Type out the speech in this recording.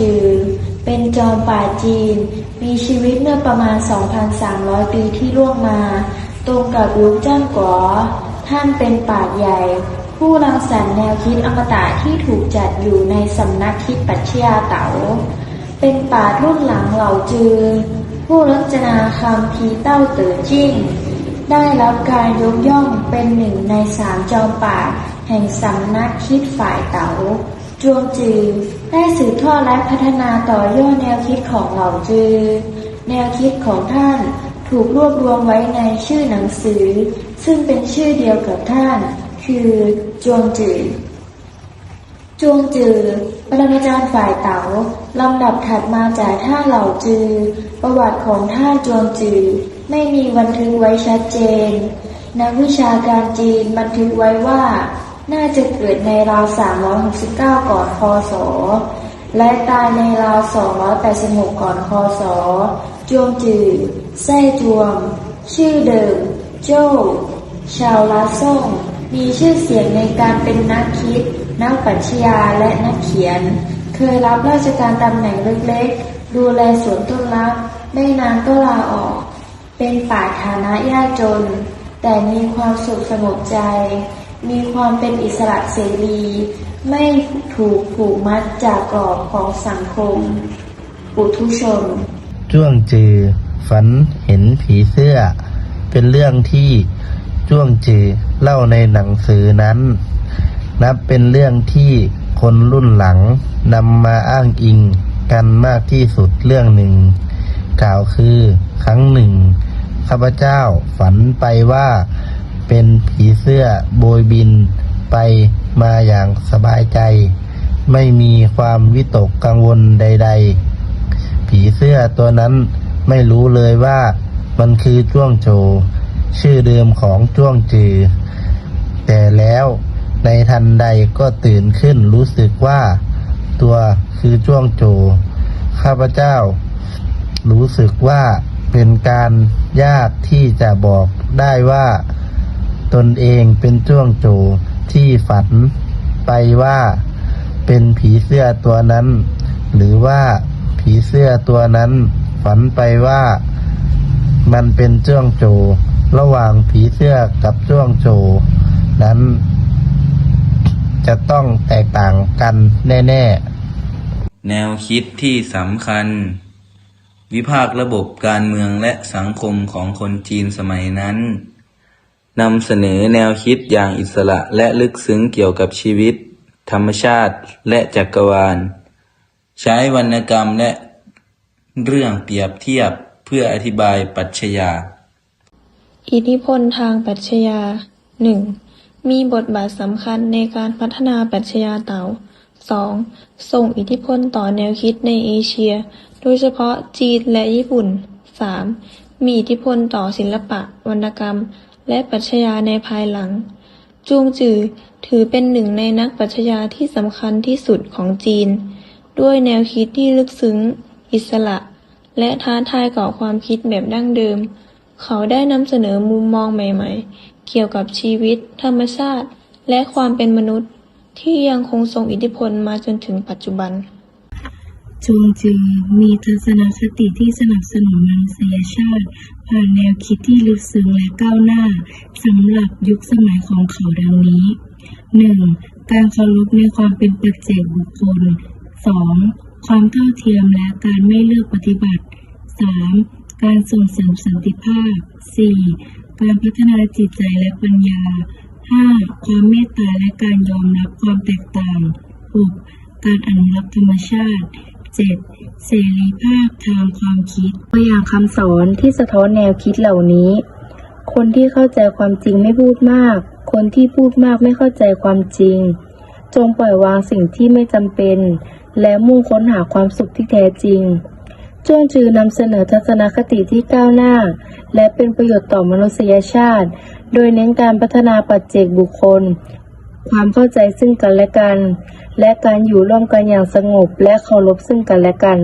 จือ เป็นจอมป่าจีน มีชีวิตเมื่อประมาณ 2,300 ปีที่ล่วงมา ตรงกับยุคจ้านก๋อ ท่านเป็นปราใหญ่ ผู้รังสรรค์แนวคิดอมตะที่ถูกจัดอยู่ในสำนักคิดปรัชญาเต๋า เป็นปรารุ่นหลังเหล่าจือ ผู้รัจนาคำพีเต้าเต๋อจิ้ง ได้รับการยกย่องเป็นหนึ่งในสามจอมป่าแห่งสำนักคิดฝ่ายเต๋าจวงจือ ได้สืบทอดและพัฒนาต่อยอดแนวคิดของเหล่าจือ แนวคิดของท่านถูกรวบรวมไว้ในชื่อหนังสือ ซึ่งเป็นชื่อเดียวกับท่าน คือจวงจือจวงจือปรมาจารย์ฝ่ายเต๋าลำดับถัดมาจากท่าเหล่าจือ ประวัติของท่าจวงจือ ไม่มีบันทึกไว้ชัดเจน นักวิชาการจีนบันทึกไว้ว่า น่าจะเกิดในราว 369 ก่อนคศ และตายในราว 286 ก่อนคศ จวงจือแซ่จวง ชื่อเดิม โจ้ชาวลาซ่ง มีชื่อเสียงในการเป็นนักคิด นักปรัชญาและนักเขียน เคยรับราชการตำแหน่งเล็กๆ ดูแลสวนต้นรัก ไม่นานก็ลาออก เป็นป่าฐานะยากจน แต่มีความสุขสงบใจ มีความเป็นอิสระเสรี ไม่ถูกผูกมัดจากกรอบของสังคม ปุถุชน จ้วงจือ ฝันเห็นผีเสื้อ เป็นเรื่องที่จ้วงจือเล่าในหนังสือนั้น นับเป็นเรื่องที่คนรุ่นหลังนำมาอ้างอิงกันมากที่สุดเรื่องหนึ่ง กล่าวคือ ครั้งหนึ่งข้าพเจ้าฝันไปว่า เป็นผีเสื้อโบยบินไปมาอย่างสบายใจ ไม่มีความวิตกกังวลใด ๆ ผีเสื้อตัวนั้นไม่รู้เลยว่ามันคือจ้วงโจ ชื่อเดิมของจ้วงจือ แต่แล้วในทันใดก็ตื่นขึ้นรู้สึกว่า ตัวคือจ้วงโจ ข้าพเจ้า รู้สึกว่าเป็นการยากที่จะบอกได้ว่า ตนเองเป็นจ้วงโจที่ฝันไปว่าเป็นผีเสื้อตัวนั้น หรือว่าผีเสื้อตัวนั้น ฝันไปว่ามันเป็นจ้วงโจ ระหว่างผีเสื้อกับจ้วงโจ นั้น จะต้องแตกต่างกันแน่ ๆ แนวคิดที่สำคัญ วิพากษ์ระบบการเมืองและสังคมของคนจีนสมัยนั้น นำเสนอแนวคิดอย่างอิสระและลึกซึ้งเกี่ยวกับชีวิต ธรรมชาติและจักรวาล ใช้วรรณกรรมและเรื่องเปรียบเทียบเพื่ออธิบายปรัชญา อิทธิพลทางปรัชญา 1. มีบทบาทสำคัญในการพัฒนาปรัชญาเต๋า 2. ส่งอิทธิพลต่อแนวคิดในเอเชีย โดยเฉพาะจีนและญี่ปุ่น 3. มีอิทธิพลต่อศิลปะ วรรณกรรม และปรัชญาในภายหลังจวงจือถือเป็นหนึ่งในนักปรัชญาที่สำคัญที่สุดของจีน ด้วยแนวคิดที่ลึกซึ้ง อิสระ และท้าทายก่อความคิดแบบดั้งเดิม เขาได้นำเสนอมุมมองใหม่ ๆ เกี่ยวกับชีวิต ธรรมชาติ และความเป็นมนุษย์ ที่ยังคงทรงอิทธิพลมาจนถึงปัจจุบัน จงจือมีทัศนคติที่สนับสนุนมนุษยชาติ ผ่านแนวคิดที่ลึกซึ้งและก้าวหน้าสำหรับยุคสมัยของเขาดังนี้ 1. การเคารพในความเป็นปัจเจกบุคคล 2. ความเท่าเทียมและการไม่เลือกปฏิบัติ 3. การส่งเสริมสันติภาพ 4. การพัฒนาจิตใจและปัญญา 5. ความเมตตาและการยอมรับความแตกต่าง 6. การอนุรักษ์ธรรมชาติ 7. เสรีภาพทางความคิด ตัวอย่างคำสอนที่สะท้อนแนวคิดเหล่านี้ คนที่เข้าใจความจริงไม่พูดมาก คนที่พูดมากไม่เข้าใจความจริง จงปล่อยวางสิ่งที่ไม่จำเป็น และมุ่งค้นหาความสุขที่แท้จริงจ้วงจือนำเสนอทัศนคติที่ก้าวหน้า และเป็นประโยชน์ต่อมนุษยชาติ โดยเน้นการพัฒนาปัจเจกบุคคล ความเข้าใจซึ่งกันและกัน และการอยู่ร่วมกันอย่างสงบและเคารพซึ่งกันและกัน